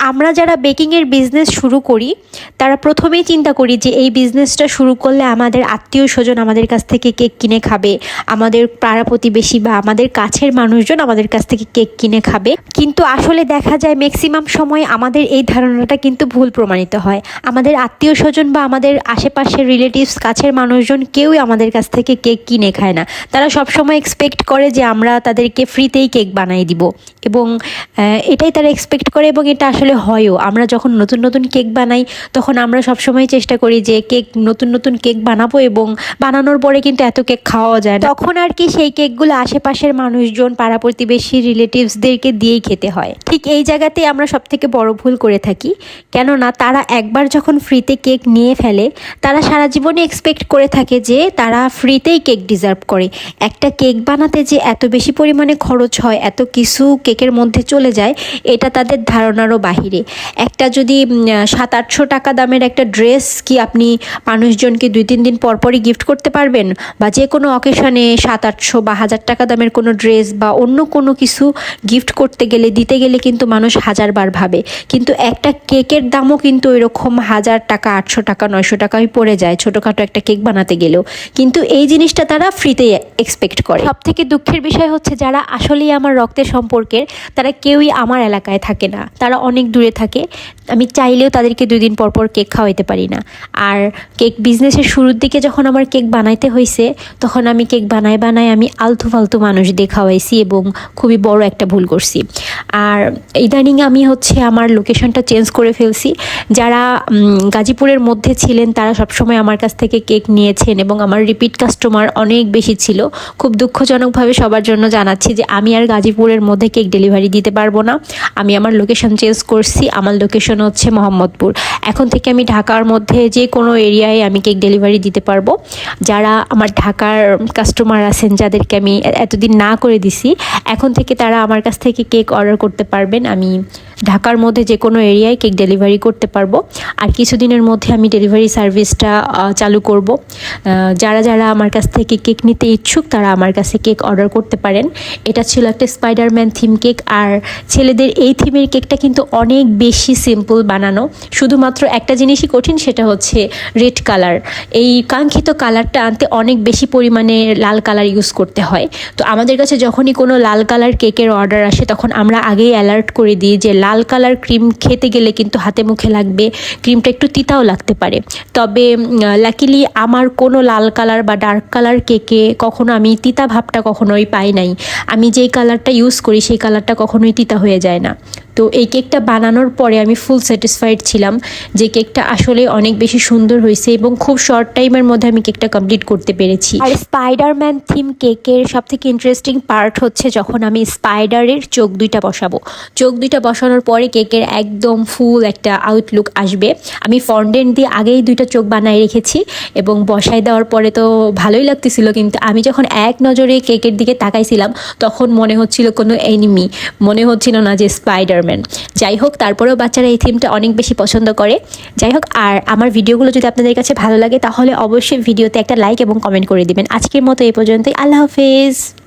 আমরা যারা বেকিংয়ের বিজনেস শুরু করি, তারা প্রথমেই চিন্তা করি যে এই বিজনেসটা শুরু করলে আমাদের আত্মীয় স্বজন আমাদের কাছ থেকে কেক কিনে খাবে, আমাদের পাড়া প্রতিবেশী বা আমাদের কাছের মানুষজন আমাদের কাছ থেকে কেক কিনে খাবে। কিন্তু আসলে দেখা যায় ম্যাক্সিমাম সময় আমাদের এই ধারণাটা কিন্তু ভুল প্রমাণিত হয়। আমাদের আত্মীয় স্বজন বা আমাদের আশেপাশের রিলেটিভস কাছের মানুষজন কেউই আমাদের কাছ থেকে কেক কিনে খায় না। তারা সবসময় এক্সপেক্ট করে যে আমরা তাদেরকে ফ্রিতেই কেক বানিয়ে দিব। এবং এটাই তারা এক্সপেক্ট করে এবং এটা আসলে হয়ও। আমরা যখন নতুন নতুন কেক বানাই, তখন আমরা সবসময় চেষ্টা করি যে কেক, নতুন নতুন কেক বানাবো এবং বানানোর পরে কিন্তু এত কেক খাওয়া যায় তখন আর কি সেই কেকগুলো আশেপাশের মানুষজন, পাড়া প্রতিবেশী রিলেটিভসদেরকে দিয়েই খেতে হয়। ঠিক এই জায়গাতেই আমরা সব থেকে বড় ভুল করে থাকি। কেননা তারা একবার যখন ফ্রিতে কেক নিয়ে ফেলে, তারা সারা জীবনে এক্সপেক্ট করে থাকে যে তারা ফ্রিতেই কেক ডিজার্ভ করে। একটা কেক বানাতে যে এত বেশি পরিমাণে খরচ হয়, এত কিছু কেকের মধ্যে চলে যায়, এটা তাদের ধারণারও বাহিরে। একটা যদি সাত আটশো টাকা দামের একটা ড্রেস কি আপনি মানুষজনকে দুই তিন দিন পর পরই গিফট করতে পারবেন? বা যে কোনো অকেশনে সাত আটশো বা হাজার টাকা দামের কোনো ড্রেস বা অন্য কোনো কিছু গিফট করতে গেলে, দিতে গেলে কিন্তু মানুষ হাজারবার ভাবে। কিন্তু একটা কেকের দামও কিন্তু এরকম হাজার টাকা, আটশো টাকা, নয়শো টাকাই পড়ে যায়। ছোটোখাটো একটা কেক বানাতে গেলেও। কিন্তু এই জিনিসটা তারা ফ্রিতে এক্সপেক্ট করে। সব থেকে দুঃখের বিষয় হচ্ছে, যারা আসলেই আমার রক্তের সম্পর্কের, তারা কেউই আমার এলাকায় থাকে না। তারা অনেক দূরে থাকে, আমি চাইলেও তাদেরকে দুই দিন পর পর কেক খাওয়াইতে পারি না। আর কেক বিজনেসের শুরুর দিকে যখন আমার কেক বানাইতে হয়েছে তখন আমি কেক বানায় বানায় আমি আলতু ফালতু মানুষদের খাওয়াইছি এবং খুবই বড় একটা ভুল করছি। আর ইদানিং আমি হচ্ছে আমার লোকেশনটা চেঞ্জ করে ফেলছি। যারা গাজীপুরের মধ্যে ছিলেন, তারা সবসময় আমার কাছ থেকে কেক নিয়েছেন এবং আমার রিপিট কাস্টমার অনেক বেশি ছিল। খুব দুঃখজনকভাবে সবার জন্য জানাচ্ছি যে আমি আর গাজীপুরের মধ্যে কেক ডেলিভারি দিতে পারব না। আমি আমার লোকেশন চেঞ্জ করছি। আমার লোকেশন হচ্ছে মোহাম্মদপুর। এখন থেকে আমি ঢাকার মধ্যে যে কোনো এরিয়ায় আমি কেক ডেলিভারি দিতে পারব। যারা আমার ঢাকার কাস্টমার আছেন, যাদেরকে আমি এতদিন না করে দিছি, এখন থেকে তারা আমার কাছ থেকে কেক অর্ডার করতে পারবেন। আমি ঢাকার মধ্যে যে কোনো এরিয়ায় কেক ডেলিভারি করতে পারব। আর কিছুদিনের মধ্যে আমি ডেলিভারি সার্ভিসটা চালু করব। যারা যারা আমার কাছ থেকে কেক নিতে ইচ্ছুক, তারা আমার কাছে কেক অর্ডার করতে পারেন। এটা ছিল একটা স্পাইডারম্যান থিম কেক আর ছেলেদের এই থিমের কেকটা কিন্তু অনেক বেশি সিম্পল বানানো। শুধুমাত্র একটা জিনিসই কঠিন, সেটা হচ্ছে রেড কালার এই কাঙ্ক্ষিত কালারটা আনতে অনেক বেশি পরিমাণে লাল কালার ইউজ করতে হয়। তো আমাদের কাছে যখনই কোনো লাল কালার কেকের অর্ডার আসে, তখন আমরা আগেই অ্যালার্ট করে দিই যে লাল কালার ক্রিম খেতে গেলে কিন্তু হাতে মুখে লাগবে। ক্রিমটা একটু তিতাও লাগতে পারে। তবে লাকিলি আমার কোনো লাল কালার বা ডার্ক কালার কেকে কখনো আমি তিতা ভাবটা কখনোই পাই নাই। আমি যেই কালারটা ইউজ করি, সেই কালারটা কখনোই তিতা হয়ে যায় না। তো এই কেকটা বানানোর পরে আমি ফুল স্যাটিসফাইড ছিলাম যে কেকটা আসলে অনেক বেশি সুন্দর হয়েছে এবং খুব শর্ট টাইমের মধ্যে আমি কেকটা কমপ্লিট করতে পেরেছি। আর স্পাইডারম্যান থিম কেকের সব থেকে ইন্টারেস্টিং পার্ট হচ্ছে যখন আমি স্পাইডারের চোখ দুইটা বসাবো। চোখ দুইটা বসানোর পরে কেকের একদম ফুল একটা আউটলুক আসবে। আমি ফন্ডেন্ট দিয়ে আগেই দুইটা চোখ বানায় রেখেছি এবং বসায় দেওয়ার পরে তো ভালোই লাগতেছিল, কিন্তু আমি যখন এক নজরে কেকের দিকে তাকাইছিলাম, তখন মনে হচ্ছিল কোনো এনিমি মনে হচ্ছিল না যে স্পাইডারম্যান যাই হোক, তারপরেও বাচ্চারা এই থিমটা অনেক বেশি পছন্দ করে। যাই হোক, আর আমার ভিডিওগুলো যদি আপনাদের কাছে ভালো লাগে, তাহলে অবশ্যই ভিডিওতে একটা লাইক এবং কমেন্ট করে দিবেন। আজকের মতো এই পর্যন্তই, আল্লাহ হাফেজ।